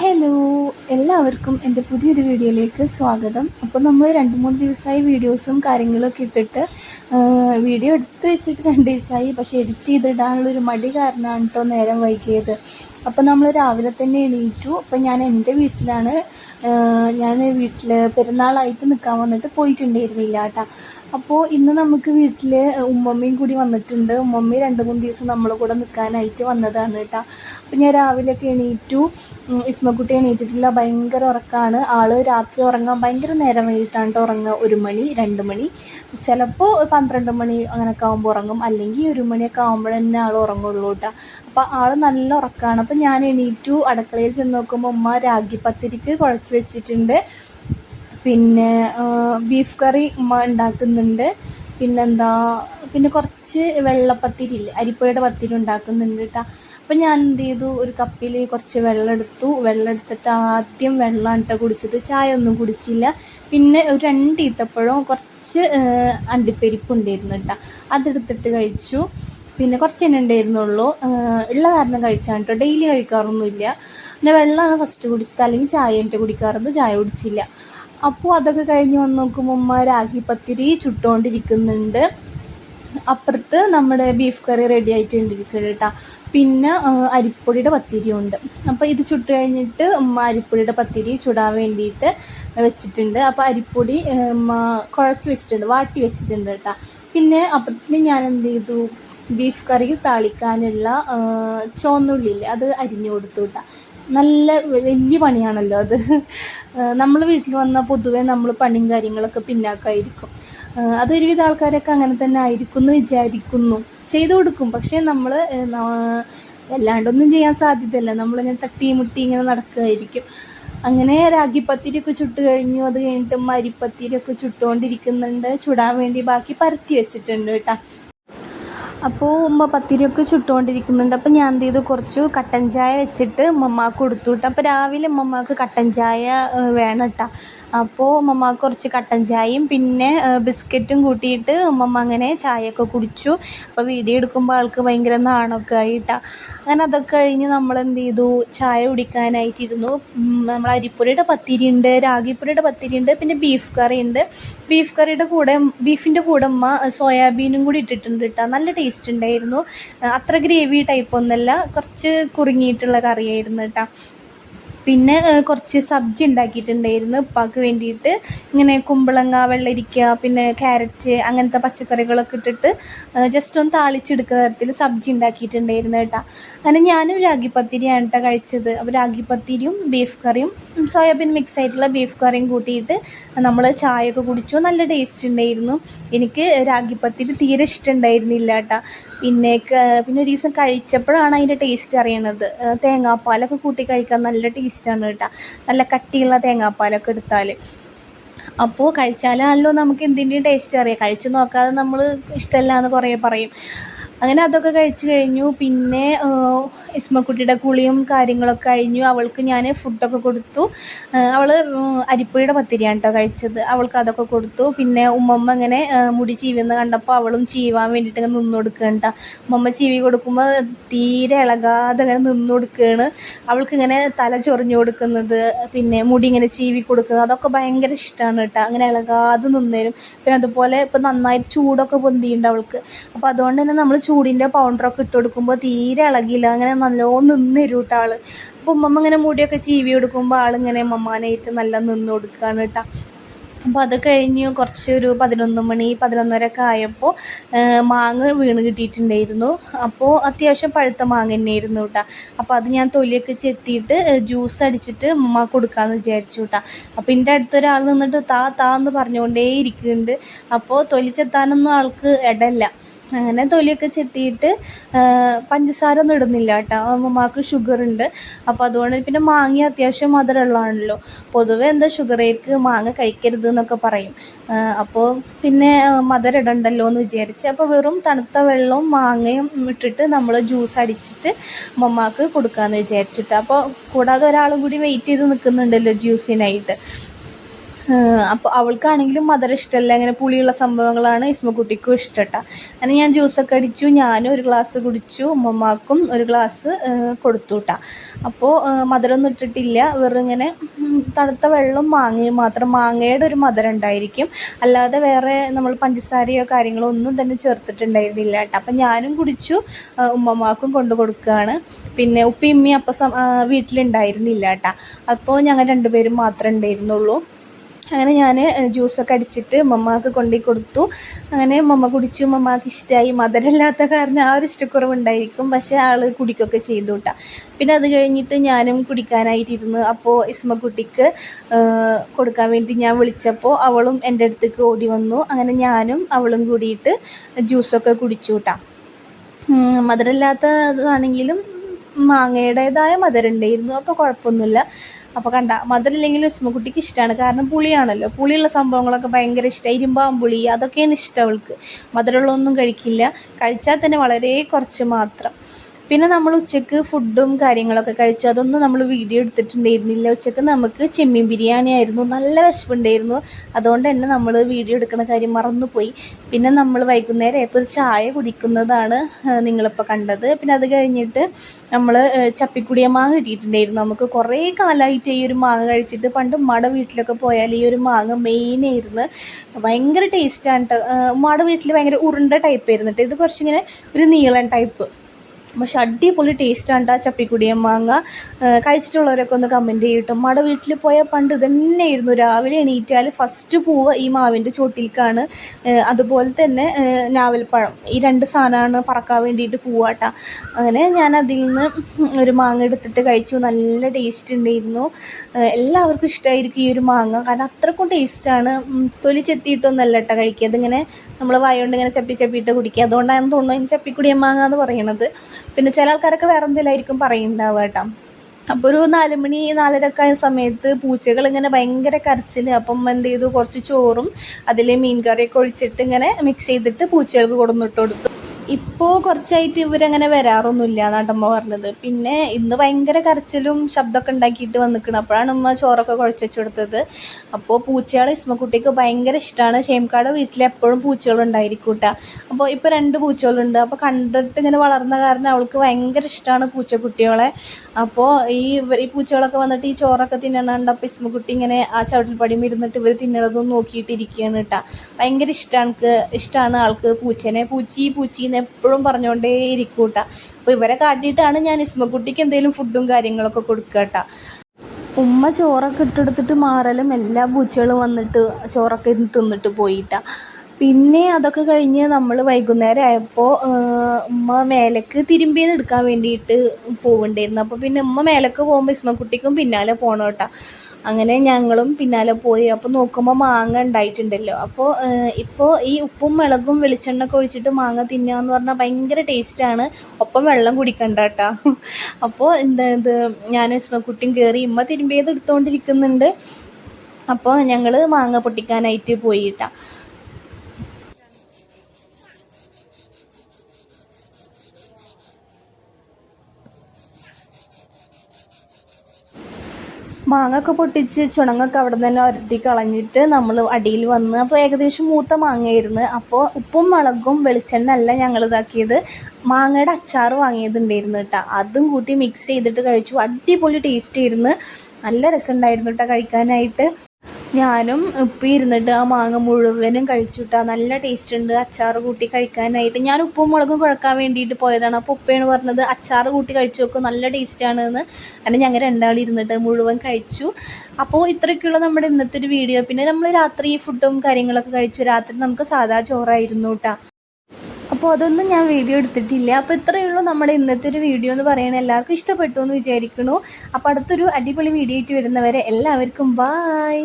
Hello എല്ലാവർക്കും എന്റെ പുതിയൊരു വീഡിയോയിലേക്ക് സ്വാഗതം. അപ്പോൾ നമ്മൾ രണ്ട് മൂന്ന് ദിവസമായി വീഡിയോസും കാര്യങ്ങളൊക്കെ ഇട്ടിട്ട് വീഡിയോ എടുത്ത് വെച്ചിട്ട് രണ്ട് ദിവസമായി പക്ഷേ എഡിറ്റ് ചെയ്തിടാനുള്ളൊരു മടി കാരണമാണ് കേട്ടോ നേരം വൈകിയത്. അപ്പോൾ നമ്മൾ രാവിലെ തന്നെ എണീറ്റു. അപ്പോൾ ഞാൻ എന്റെ വീട്ടിലാണ് ഞാൻ വീട്ടിൽ പെരുന്നാളായിട്ട് നിൽക്കാൻ വന്നിട്ട് പോയിട്ടുണ്ടായിരുന്നില്ല കേട്ടോ അപ്പോൾ ഇന്ന് നമുക്ക് വീട്ടിൽ ഉമ്മമ്മയും കൂടി വന്നിട്ടുണ്ട്. ഉമ്മമ്മ രണ്ട് മൂന്ന് ദിവസം നമ്മളെ കൂടെ നിൽക്കാനായിട്ട് വന്നതാണ് കേട്ടോ അപ്പോൾ ഞാൻ രാവിലെയൊക്കെ എണീറ്റു. ഇസ്മക്കുട്ടി എണീറ്റിട്ടില്ല. ഭയങ്കര ഉറക്കമാണ് ആൾ രാത്രി ഉറങ്ങാൻ ഭയങ്കര നേരം വേണ്ടിയിട്ടാണ് ഉറങ്ങുക ഒരു മണി രണ്ട് മണി. ചിലപ്പോൾ പന്ത്രണ്ട് മണി അങ്ങനെയൊക്കെ ആകുമ്പോൾ ഉറങ്ങും. അല്ലെങ്കിൽ ഒരു മണിയൊക്കെ ആകുമ്പോൾ തന്നെ ആൾ ഉറങ്ങുള്ളൂ കേട്ടോ അപ്പോൾ ആൾ നല്ല ഉറക്കമാണ് അപ്പോൾ ഞാൻ എണീറ്റു അടുക്കളയിൽ ചെന്ന് നോക്കുമ്പോൾ ഉമ്മ രാഗി പത്തിരിക്ക് കുഴച്ച് വെച്ചിട്ടുണ്ട്. പിന്നെ ബീഫ് കറി ഉമ്മ ഉണ്ടാക്കുന്നുണ്ട്. പിന്നെന്താ പിന്നെ കുറച്ച് വെള്ളപ്പത്തിരി ഇല്ലേ അരിപ്പയുടെ പത്തിരി ഉണ്ടാക്കുന്നുണ്ട് കേട്ടോ അപ്പം ഞാൻ എന്ത് ചെയ്തു ഒരു കപ്പിൽ കുറച്ച് വെള്ളം എടുത്തു. വെള്ളം എടുത്തിട്ട് ആദ്യം വെള്ളമാണ് കുടിച്ചത്. ചായ ഒന്നും കുടിച്ചില്ല. പിന്നെ ഒരു രണ്ട് ഈത്തപ്പഴവും കുറച്ച് അണ്ടിപ്പരിപ്പ് ഉണ്ടായിരുന്നു കേട്ടോ അതെടുത്തിട്ട് കഴിച്ചു. പിന്നെ കുറച്ച് തന്നെ ഉണ്ടായിരുന്നുള്ളൂ. ഉള്ള കാരണം കഴിച്ചാണ് കേട്ടോ ഡെയിലി കഴിക്കാറൊന്നുമില്ല. പിന്നെ വെള്ളമാണ് ഫസ്റ്റ് കുടിച്ചത്. അല്ലെങ്കിൽ ചായ എന്നിട്ട് കുടിക്കാറുണ്ട്. ചായ കുടിച്ചില്ല. അപ്പോൾ അതൊക്കെ കഴിഞ്ഞ് വന്ന് നോക്കുമ്പോൾ ഉമ്മ രാഗി പത്തിരി ചുട്ടുകൊണ്ടിരിക്കുന്നുണ്ട് അപ്പുറത്ത് നമ്മുടെ ബീഫ് കറി റെഡി ആയിട്ടിരിക്കുന്നത് കേട്ടോ പിന്നെ അരിപ്പൊടിയുടെ പത്തിരി ഉണ്ട് അപ്പോൾ ഇത് ചുട്ട് കഴിഞ്ഞിട്ട് ഉമ്മ അരിപ്പൊടിയുടെ പത്തിരി ചുടാൻ വേണ്ടിയിട്ട് വെച്ചിട്ടുണ്ട്. അപ്പോൾ അരിപ്പൊടി കുഴച്ച് വെച്ചിട്ടുണ്ട്. വാട്ടി വെച്ചിട്ടുണ്ട് കേട്ടോ പിന്നെ അപ്പത്തിന് ഞാൻ എന്ത് ചെയ്തു? ബീഫ് കറി താളിക്കാനുള്ള ചോന്നുള്ളില്ല അത് അരിഞ്ഞു കൊടുത്തു നല്ല വലിയ പണിയാണല്ലോ അത്. നമ്മൾ വീട്ടിൽ വന്നാൽ പൊതുവേ നമ്മൾ പണിയും കാര്യങ്ങളൊക്കെ പിന്നാക്കായിരിക്കും. അതൊരുവിധ ആൾക്കാരൊക്കെ അങ്ങനെ തന്നെ ആയിരിക്കും എന്ന് വിചാരിക്കുന്നു. ചെയ്തു കൊടുക്കും. പക്ഷേ നമ്മൾ വല്ലാണ്ടൊന്നും ചെയ്യാൻ സാധ്യതയില്ല. നമ്മളിങ്ങനെ തട്ടി മുട്ടി ഇങ്ങനെ നടക്കുകയായിരിക്കും അങ്ങനെ രാഗിപ്പത്തിരിയൊക്കെ ചുട്ട് കഴിഞ്ഞു. അത് കഴിഞ്ഞിട്ട് മരിപ്പത്തിരിയൊക്കെ ചുട്ടുകൊണ്ടിരിക്കുന്നുണ്ട്. ചുടാൻ വേണ്ടി ബാക്കി പരത്തി വെച്ചിട്ടുണ്ട് കേട്ടോ അപ്പോൾ ഉമ്മ പത്തിരിയൊക്കെ ചുട്ടുകൊണ്ടിരിക്കുന്നുണ്ട് അപ്പോൾ ഞാൻ എന്ത് ചെയ്തു? കുറച്ച് കട്ടൻ ചായ വെച്ചിട്ട് ഉമ്മമാക്ക് കൊടുത്തു വിട്ടു. അപ്പോൾ രാവിലെ ഉമ്മമാക്ക് കട്ടൻ ചായ വേണം കേട്ടോ അപ്പോൾ ഉമ്മമ്മ കുറച്ച് കട്ടൻ ചായയും പിന്നെ ബിസ്ക്കറ്റും കൂട്ടിയിട്ട് ഉമ്മമ്മ അങ്ങനെ ചായയൊക്കെ കുടിച്ചു. അപ്പോൾ വീഡിയോ എടുക്കുമ്പോൾ ആൾക്ക് ഭയങ്കര നാണമൊക്കെ ആയിട്ടാണ് അങ്ങനെ അതൊക്കെ കഴിഞ്ഞ് നമ്മൾ എന്ത് ചെയ്തു? ചായ കുടിക്കാനായിട്ടിരുന്നു. നമ്മൾ അരിപ്പുരയുടെ പത്തിരി ഉണ്ട് രാഗിപ്പുരയുടെ പത്തിരി ഉണ്ട് പിന്നെ ബീഫ് കറി ഉണ്ട് ബീഫ് കറിയുടെ കൂടെ ബീഫിന്റെ കൂടെ ഉമ്മ സോയാബീനും കൂടി ഇട്ടിട്ടുണ്ട് കേട്ടോ നല്ല ടേസ്റ്റ് ഉണ്ടായിരുന്നു. അത്ര ഗ്രേവി ടൈപ്പ് ഒന്നല്ല കുറച്ച് കുറുങ്ങിയിട്ടുള്ള കറിയായിരുന്നു കേട്ടോ പിന്നെ കുറച്ച് സബ്ജി ഉണ്ടാക്കിയിട്ടുണ്ടായിരുന്നു. ഉപ്പാക്ക് വേണ്ടിയിട്ട് ഇങ്ങനെ കുമ്പളങ്ങ വെള്ളരിക്ക പിന്നെ ക്യാരറ്റ് അങ്ങനത്തെ പച്ചക്കറികളൊക്കെ ഇട്ടിട്ട് ജസ്റ്റ് ഒന്ന് താളിച്ചെടുക്കുന്ന തരത്തിൽ സബ്ജി ഉണ്ടാക്കിയിട്ടുണ്ടായിരുന്നു കേട്ടോ അങ്ങനെ ഞാനും രാഗിപ്പത്തിരിയാണ് കേട്ടോ കഴിച്ചത്. അപ്പോൾ രാഗിപ്പത്തിരിയും ബീഫ് കറിയും സോയാബീൻ മിക്സ് ആയിട്ടുള്ള ബീഫ് കറിയും കൂട്ടിയിട്ട് നമ്മൾ ചായയൊക്കെ കുടിച്ചു. നല്ല ടേസ്റ്റ് ഉണ്ടായിരുന്നു എനിക്ക് രാഗിപ്പത്തിരി തീരെ ഇഷ്ടമുണ്ടായിരുന്നില്ല കേട്ടോ പിന്നെ പിന്നെ ഒരു ദിവസം കഴിച്ചപ്പോഴാണ് അതിന്റെ ടേസ്റ്റ് അറിയണത്. തേങ്ങാപ്പാലൊക്കെ കൂട്ടി കഴിക്കാൻ നല്ല ടേസ്റ്റാണ് കേട്ടോ നല്ല കട്ടിയുള്ള തേങ്ങാപ്പാലൊക്കെ എടുത്താൽ അപ്പോൾ കഴിച്ചാലാണല്ലോ നമുക്ക് എന്തിന്റെയും ടേസ്റ്റ് അറിയാം. കഴിച്ചു നോക്കാതെ നമ്മൾ ഇഷ്ടമല്ല എന്ന് കുറേ പറയും. അങ്ങനെ അതൊക്കെ കഴിച്ചു കഴിഞ്ഞു. പിന്നെ ഇസ്മക്കുട്ടിയുടെ കുളിയും കാര്യങ്ങളൊക്കെ കഴിഞ്ഞു. അവൾക്ക് ഞാൻ ഫുഡൊക്കെ കൊടുത്തു. അവൾ അരിപ്പുഴയുടെ പത്തിരിയാണ് കേട്ടോ കഴിച്ചത്. അവൾക്ക് അതൊക്കെ കൊടുത്തു. പിന്നെ ഉമ്മമ്മ ഇങ്ങനെ മുടി ചീവുന്ന കണ്ടപ്പോൾ അവളും ചീവാൻ വേണ്ടിയിട്ട് ഇങ്ങനെ നിന്ന് കേട്ടോ. ഉമ്മമ്മ ചീവി കൊടുക്കുമ്പോൾ തീരെ ഇളകാതെ ഇങ്ങനെ നിന്ന് കൊടുക്കുകയാണ്. അവൾക്ക് ഇങ്ങനെ തല ചൊറിഞ്ഞു കൊടുക്കുന്നത് പിന്നെ മുടി ഇങ്ങനെ ചീവി കൊടുക്കുന്നത് അതൊക്കെ ഭയങ്കര ഇഷ്ടമാണ് കേട്ടോ. അങ്ങനെ ഇളകാതെ നിന്നേരും. പിന്നെ അതുപോലെ ഇപ്പം നന്നായിട്ട് ചൂടൊക്കെ പൊന്തിയുണ്ട് അവൾക്ക്. അപ്പോൾ അതുകൊണ്ട് തന്നെ നമ്മൾ ചൂടിന്റെ പൗഡറൊക്കെ ഇട്ട് കൊടുക്കുമ്പോൾ തീരെ ഇളകിയില്ല. അങ്ങനെ നല്ലോണം നിന്ന് തരും കേട്ടോ ആൾ അപ്പോൾ ഉമ്മമ്മ ഇങ്ങനെ മുടിയൊക്കെ ചീവി കൊടുക്കുമ്പോൾ ആളിങ്ങനെ മമ്മാനായിട്ട് നല്ല നിന്ന് കൊടുക്കുകയാണ് കേട്ടോ. അപ്പോൾ അത് കഴിഞ്ഞ് കുറച്ച് ഒരു പതിനൊന്ന് മണി പതിനൊന്നരയൊക്കെ ആയപ്പോൾ മാങ്ങ വീണ് കിട്ടിയിട്ടുണ്ടായിരുന്നു. അപ്പോൾ അത്യാവശ്യം പഴുത്ത മാങ്ങ തന്നെയായിരുന്നു കേട്ടോ. അപ്പോൾ അത് ഞാൻ തൊലിയൊക്കെ ചെത്തിയിട്ട് ജ്യൂസ് അടിച്ചിട്ട് ഉമ്മ കൊടുക്കാമെന്ന് വിചാരിച്ചു കേട്ടോ. അപ്പോൾ എന്റെ അടുത്തൊരാൾ നിന്നിട്ട് താ താ എന്ന് പറഞ്ഞുകൊണ്ടേ ഇരിക്കുന്നുണ്ട് അപ്പോൾ തൊലി ചെത്താനൊന്നും ആൾക്ക് ഇടല്ല അങ്ങനെ തൊലിയൊക്കെ ചെത്തിയിട്ട് പഞ്ചസാര ഒന്നും ഇടുന്നില്ല കേട്ടോ. അമ്മമാർക്ക് ഷുഗർ ഉണ്ട് അപ്പോൾ അതുകൊണ്ട് പിന്നെ മാങ്ങ അത്യാവശ്യം മധുരമുള്ളതാണല്ലോ. പൊതുവെ എന്താ ഷുഗറേക്ക് മാങ്ങ കഴിക്കരുത് എന്നൊക്കെ പറയും അപ്പോൾ പിന്നെ മധുരം ഇടണ്ടല്ലോ എന്ന് വിചാരിച്ച് അപ്പോൾ വെറും തണുത്ത വെള്ളവും മാങ്ങയും ഇട്ടിട്ട് നമ്മൾ ജ്യൂസ് അടിച്ചിട്ട് അമ്മമാർക്ക് കൊടുക്കാമെന്ന് വിചാരിച്ചിട്ട്. അപ്പോൾ കൂടാതെ ഒരാളും കൂടി വെയിറ്റ് ചെയ്ത് നിൽക്കുന്നുണ്ടല്ലോ ജ്യൂസിനായിട്ട് അപ്പോൾ അവൾക്കാണെങ്കിലും മധുരം ഇഷ്ടമല്ല. അങ്ങനെ പുളിയുള്ള സംഭവങ്ങളാണ് ഇസ്മക്കുട്ടിക്കും ഇഷ്ടട്ട. അങ്ങനെ ഞാൻ ജ്യൂസൊക്കെ അടിച്ചു. ഞാനും ഒരു ഗ്ലാസ് കുടിച്ചു. ഉമ്മമാക്കും ഒരു ഗ്ലാസ് കൊടുത്തു കേട്ടാ അപ്പോൾ മധുരമൊന്നും ഇട്ടിട്ടില്ല. വെറും ഇങ്ങനെ തണുത്ത വെള്ളം മാങ്ങയും മാത്രം മാങ്ങയുടെ ഒരു മധുരം ഉണ്ടായിരിക്കും. അല്ലാതെ വേറെ നമ്മൾ പഞ്ചസാരയോ കാര്യങ്ങളോ ഒന്നും തന്നെ ചേർത്തിട്ടുണ്ടായിരുന്നില്ല കേട്ടോ അപ്പം ഞാനും കുടിച്ചു. ഉമ്മമാക്കും കൊണ്ടു കൊടുക്കുകയാണ്. പിന്നെ ഉപ്പയും ഉമ്മയും അപ്പം വീട്ടിലുണ്ടായിരുന്നില്ല കേട്ടോ അപ്പോൾ ഞങ്ങൾ രണ്ടുപേരും മാത്രമേ ഉണ്ടായിരുന്നുള്ളൂ. അങ്ങനെ ഞാൻ ജ്യൂസൊക്കെ അടിച്ചിട്ട് മമ്മാക്ക് കൊണ്ടു കൊടുത്തു. അങ്ങനെ മമ്മ കുടിച്ചു. മമ്മാക്ക് ഇഷ്ടമായി മധുരമില്ലാത്ത കാരണം ആ ഒരു ഇഷ്ടക്കുറവുണ്ടായിരിക്കും. പക്ഷേ ആൾ കുടിക്കൊക്കെ ചെയ്തു കേട്ടോ പിന്നെ അത് കഴിഞ്ഞിട്ട് ഞാനും കുടിക്കാനായിട്ടിരുന്നു. അപ്പോൾ ഇസ്മക്കുട്ടിക്ക് കൊടുക്കാൻ വേണ്ടി ഞാൻ വിളിച്ചപ്പോൾ അവളും എന്റെ അടുത്തേക്ക് ഓടി വന്നു. അങ്ങനെ ഞാനും അവളും കൂടിയിട്ട് ജ്യൂസൊക്കെ കുടിച്ചു കേട്ടോ മധുരമില്ലാത്തതാണെങ്കിലും മാങ്ങയുടേതായ മധുരം ഉണ്ടായിരുന്നു അപ്പോൾ കുഴപ്പമൊന്നുമില്ല. അപ്പോൾ കണ്ട മധുരമില്ലെങ്കിലും ഉസ്മക്കുട്ടിക്ക് ഇഷ്ടമാണ് കാരണം പുളിയാണല്ലോ. പുളിയുള്ള സംഭവങ്ങളൊക്കെ ഭയങ്കര ഇഷ്ടമാണ് ഇരുമ്പാമ്പുളി അതൊക്കെയാണ് ഇഷ്ടം അവൾക്ക്. മധുരമുള്ളതൊന്നും കഴിക്കില്ല. കഴിച്ചാൽ തന്നെ വളരെ കുറച്ച് മാത്രം. പിന്നെ നമ്മൾ ഉച്ചയ്ക്ക് ഫുഡും കാര്യങ്ങളൊക്കെ കഴിച്ചു. അതൊന്നും നമ്മൾ വീഡിയോ എടുത്തിട്ടുണ്ടായിരുന്നില്ല. ഉച്ചയ്ക്ക് നമുക്ക് ചെമ്മീൻ ബിരിയാണി ആയിരുന്നു. നല്ല വിശപ്പുണ്ടായിരുന്നു. അതുകൊണ്ട് തന്നെ നമ്മൾ വീഡിയോ എടുക്കുന്ന കാര്യം മറന്നുപോയി. പിന്നെ നമ്മൾ വൈകുന്നേരം ഇപ്പോൾ ചായ കുടിക്കുന്നതാണ് നിങ്ങളിപ്പോൾ കണ്ടത്. പിന്നെ അത് കഴിഞ്ഞിട്ട് നമ്മൾ ചപ്പിക്കുടിയ മാങ്ങ കിട്ടിയിട്ടുണ്ടായിരുന്നു. നമുക്ക് കുറേ കാലമായിട്ട് ഈ ഒരു മാങ്ങ കഴിച്ചിട്ട് പണ്ട് ഉമ്മയുടെ വീട്ടിലൊക്കെ പോയാൽ ഈ ഒരു മാങ്ങ മെയിനായിരുന്നു ഭയങ്കര ടേസ്റ്റാണ് കേട്ടോ ഉമ്മയുടെ വീട്ടിൽ ഭയങ്കര ഉരുണ്ട ടൈപ്പ് ആയിരുന്നു കേട്ടോ ഇത് കുറച്ചിങ്ങനെ ഒരു നീളൻ ടൈപ്പ് പക്ഷെ അടിപൊളി ടേസ്റ്റാണ് കേട്ടോ ചപ്പിക്കുടിയൻ മാങ്ങ. കഴിച്ചിട്ടുള്ളവരൊക്കെ ഒന്ന് കമന്റ് ചെയ്യട്ടോ. മട വീട്ടിൽ പോയാൽ പണ്ട് ഇതന്നെയായിരുന്നു. രാവിലെ എണീറ്റാൽ ഫസ്റ്റ് പൂവ് ഈ മാവിന്റെ ചോട്ടിലേക്കാണ് അതുപോലെ തന്നെ നാവൽപ്പഴം ഈ രണ്ട് സാധനമാണ് പറക്കാൻ വേണ്ടിയിട്ട് പൂവാട്ട. അങ്ങനെ ഞാൻ അതിൽ നിന്ന് ഒരു മാങ്ങ എടുത്തിട്ട് കഴിച്ചു. നല്ല ടേസ്റ്റ് ഉണ്ടായിരുന്നു. എല്ലാവർക്കും ഇഷ്ടമായിരിക്കും ഈ ഒരു മാങ്ങ. കാരണം അത്രക്കും ടേസ്റ്റാണ് തൊലി ചെത്തിയിട്ടൊന്നല്ല കേട്ടോ കഴിക്കുക. അതിങ്ങനെ നമ്മൾ വായ കൊണ്ട് ഇങ്ങനെ ചപ്പി ചപ്പിയിട്ട് കുടിക്കുക. അതുകൊണ്ടാണ് തോന്നുന്നു അതിന് ചപ്പിക്കുടിയൻ മാങ്ങ എന്ന് പറയണത്. പിന്നെ ചില ആൾക്കാരൊക്കെ വേറെ എന്തെങ്കിലുമായിരിക്കും പറയുന്നുണ്ടാവുക കേട്ടോ. അപ്പോൾ ഒരു നാല് മണി നാലരക്ക സമയത്ത് പൂച്ചകൾ ഇങ്ങനെ ഭയങ്കര കരച്ചിൽ അപ്പം എന്ത് ചെയ്തു? കുറച്ച് ചോറും അതിൽ മീൻ കറിയൊക്കെ ഒഴിച്ചിട്ട് ഇങ്ങനെ മിക്സ് ചെയ്തിട്ട് പൂച്ചകൾക്ക് കൊടുന്നിട്ട് കൊടുത്തു. ഇപ്പോൾ കുറച്ചായിട്ട് ഇവരങ്ങനെ വരാറൊന്നുമില്ല എന്നാണ് അമ്മ പറഞ്ഞത് പിന്നെ ഇന്ന് ഭയങ്കര കരച്ചിലും ശബ്ദമൊക്കെ ഉണ്ടാക്കിയിട്ട് വന്നിക്കണം. അപ്പോഴാണ് ഉമ്മ ചോറൊക്കെ കുഴച്ച് അപ്പോൾ പൂച്ചകളെ ഇസ്മക്കുട്ടിക്ക് ഭയങ്കര ഇഷ്ടമാണ് ഷേംകാട് വീട്ടിൽ എപ്പോഴും പൂച്ചകളുണ്ടായിരിക്കും കേട്ടോ അപ്പോൾ ഇപ്പോൾ രണ്ട് പൂച്ചകളുണ്ട്. അപ്പോൾ കണ്ടിട്ട് ഇങ്ങനെ വളർന്ന കാരണം അവൾക്ക് ഭയങ്കര ഇഷ്ടമാണ് പൂച്ചക്കുട്ടികളെ. അപ്പോൾ ഈ ഈ പൂച്ചകളൊക്കെ വന്നിട്ട് ഈ ചോറൊക്കെ തിന്നണുണ്ട്. അപ്പോൾ ഇസ്മക്കുട്ടി ഇങ്ങനെ ആ ചവിട്ടിൽപ്പടിയും ഇരുന്നിട്ട് ഇവർ തിന്നണതും നോക്കിയിട്ടിരിക്കുകയാണ് കേട്ടോ ഭയങ്കര ഇഷ്ടമാണ് ഇഷ്ടമാണ് ആൾക്ക് പൂച്ചനെ. പൂച്ചി പൂച്ചി എന്ന് എപ്പോഴും പറഞ്ഞുകൊണ്ടേ ഇരിക്കൂട്ട. കേട്ടോ അപ്പോൾ ഇവരെ കാട്ടിയിട്ടാണ് ഞാൻ ഇസ്മക്കുട്ടിക്ക് എന്തെങ്കിലും ഫുഡും കാര്യങ്ങളൊക്കെ കൊടുക്കുക കേട്ടോ ഉമ്മ ചോറൊക്കെ ഇട്ടെടുത്തിട്ട് മാറലും എല്ലാ പൂച്ചകളും വന്നിട്ട് ചോറൊക്കെ തിന്നിട്ട് പോയിട്ടാ. പിന്നെ അതൊക്കെ കഴിഞ്ഞ് നമ്മൾ വൈകുന്നേരം ആയപ്പോൾ ഉമ്മ മേലക്ക് തിരുമ്പിയത് എടുക്കാൻ വേണ്ടിയിട്ട് പോവുണ്ടായിരുന്നു അപ്പോൾ പിന്നെ ഉമ്മ മേലക്ക് പോകുമ്പോൾ ഇസ്മക്കുട്ടിക്കും പിന്നാലെ പോകണം കേട്ടോ അങ്ങനെ ഞങ്ങളും പിന്നാലെ പോയി. അപ്പോൾ നോക്കുമ്പോൾ മാങ്ങ ഉണ്ടായിട്ടുണ്ടല്ലോ. അപ്പോൾ ഇപ്പോൾ ഈ ഉപ്പും മുളകും വെളിച്ചെണ്ണ ഒക്കെ ഒഴിച്ചിട്ട് മാങ്ങ തിന്നുക എന്ന് പറഞ്ഞാൽ ഭയങ്കര ടേസ്റ്റാണ് ഒപ്പം വെള്ളം കുടിക്കണ്ട കേട്ടോ അപ്പോൾ എന്താണിത് ഞാൻ ഇസ്മക്കുട്ടിയും കയറി ഇമ്മ തിരുമ്പിയത് എടുത്തുകൊണ്ടിരിക്കുന്നുണ്ട് അപ്പോൾ ഞങ്ങൾ മാങ്ങ പൊട്ടിക്കാനായിട്ട് പോയിട്ടാ. മാങ്ങയൊക്കെ പൊട്ടിച്ച് ചുണങ്ങൊക്കെ അവിടെ തന്നെ ഒരുത്തി കളഞ്ഞിട്ട് നമ്മൾ അടിയിൽ വന്ന് അപ്പോൾ ഏകദേശം മൂത്ത മാങ്ങയായിരുന്നു. അപ്പോൾ ഉപ്പും മുളകും വെളിച്ചെണ്ണ അല്ല ഞങ്ങൾ ഇതാക്കിയത്. മാങ്ങയുടെ അച്ചാർ വാങ്ങിയതുണ്ടായിരുന്നു കേട്ടോ. അതും കൂട്ടി മിക്സ് ചെയ്തിട്ട് കഴിച്ചു. അടിപൊളി ടേസ്റ്റ് ആയിരുന്നു. നല്ല രസമുണ്ടായിരുന്നു കേട്ടോ കഴിക്കാനായിട്ട്. ഞാനും ഉപ്പി ഇരുന്നിട്ട് ആ മാങ്ങ മുഴുവനും കഴിച്ചുട്ടാ. നല്ല ടേസ്റ്റ് ഉണ്ട്. അച്ചാർ കൂട്ടി കഴിക്കാനായിട്ട്. ഞാൻ ഉപ്പും മുളകും കുഴക്കാൻ വേണ്ടിയിട്ട് പോയതാണ്. അപ്പോൾ ഉപ്പയാണ് പറഞ്ഞത് അച്ചാർ കൂട്ടി കഴിച്ചു നോക്കും നല്ല ടേസ്റ്റാണ് എന്ന് അങ്ങനെ ഞങ്ങൾ രണ്ടാളും ഇരുന്നിട്ട് മുഴുവൻ കഴിച്ചു. അപ്പോൾ ഇത്രയൊക്കെയുള്ള നമ്മുടെ ഇന്നത്തെ ഒരു വീഡിയോ പിന്നെ നമ്മൾ രാത്രി ഫുഡും കാര്യങ്ങളൊക്കെ കഴിച്ചു. രാത്രി നമുക്ക് സാധാ ചോറായിരുന്നു കേട്ടോ അപ്പോൾ അതൊന്നും ഞാൻ വീഡിയോ എടുത്തിട്ടില്ല. അപ്പോൾ ഇത്രയേ ഉള്ളൂ നമ്മുടെ ഇന്നത്തെ ഒരു വീഡിയോ എന്ന് പറയുന്നത് എല്ലാവർക്കും ഇഷ്ടപ്പെട്ടു എന്ന് വിചാരിക്കുന്നു. അപ്പോൾ അടുത്തൊരു അടിപൊളി വീഡിയോ ആയിട്ട് വരുന്നവരെ എല്ലാവർക്കും ബായ്